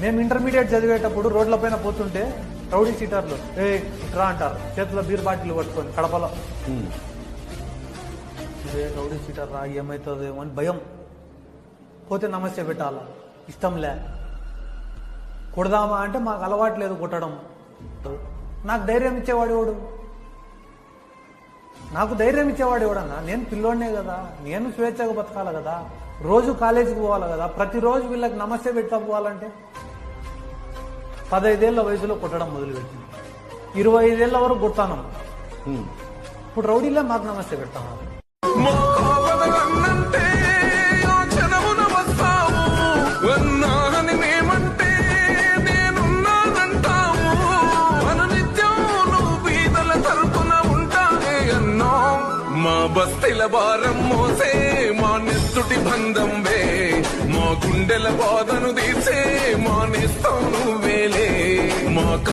మేము ఇంటర్మీడియట్ చదివేటప్పుడు రోడ్లపైన పోతుంటే రౌడీ సీటర్లు ఏ ఇట్రా అంటారు. చేతిలో బీర్ బాటిల్ పట్టుకొని కడపలో. ఇదే రౌడీ సీటర్ రా ఏమవుతుందేమో అని భయం. పోతే నమస్తే పెట్టాలా? ఇష్టంలే కొడదామా? అంటే మాకు అలవాటు లేదు కొట్టడం. నాకు ధైర్యం ఇచ్చేవాడు ఎవడు? నాకు ధైర్యం ఇచ్చేవాడు ఎవడన్నా? నేను పిల్లోనే కదా. నేను స్వేచ్ఛగా బతకాలి కదా? రోజు కాలేజీకి పోవాలి కదా? ప్రతిరోజు వీళ్ళకి నమస్తే పెట్టా పోవాలంటే? పదైదేళ్ళ వయసులో కొట్టడం మొదలుపెట్టింది. ఇరవై ఐదేళ్ళ వరకు కొడతాను. ఉమ్. ఇప్పుడు రౌడీలే మాకు నమస్తే పెడతాను మా బస్తీల భారం మోసే మా నెత్తుటి బంధం వే మా గుండెల బాధను తీసే మా నేస్తం